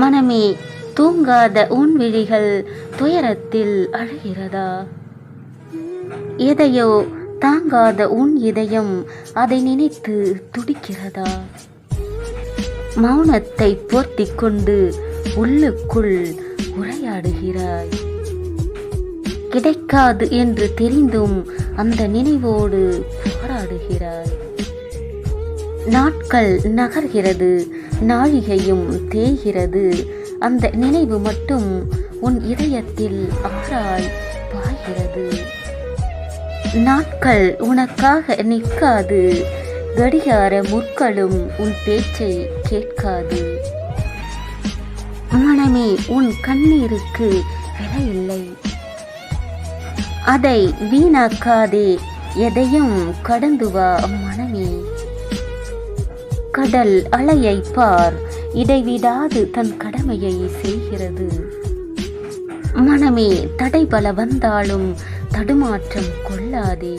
மனமே தூங்காத உன் விழிகள் துயரத்தில் அழுகிறதா? எதையோ தாங்காத உன் இதயம் அதை நினைத்து துடிக்கிறதா? மௌனத்தை போர்த்திக் கொண்டு உள்ளுக்குள் உரையாடுகிறாய். கிடைக்காது என்று தெரிந்தும் அந்த நினைவோடு போராடுகிறாய். நாட்கள் நகர்கிறது நாழிகையும் தேய்கிறது. அந்த நினைவு மட்டும் உன் இதயத்தில் ஆறாய் பாய்கிறது. நாட்கள் உனக்காக நிற்காது கடிகார முற்களும் உன் பேச்சை கேட்காது. மனமே உன் கண்ணீருக்கு விலையில்லை. அதை வீணாக்காதே எதையும் கடந்து வா மனமே. கடல் அலையை பார். இடைவிடாது தன் கடமையை செய்கிறது. மனமே தடைபல வந்தாலும் தடுமாற்றம் கொள்ளாதே.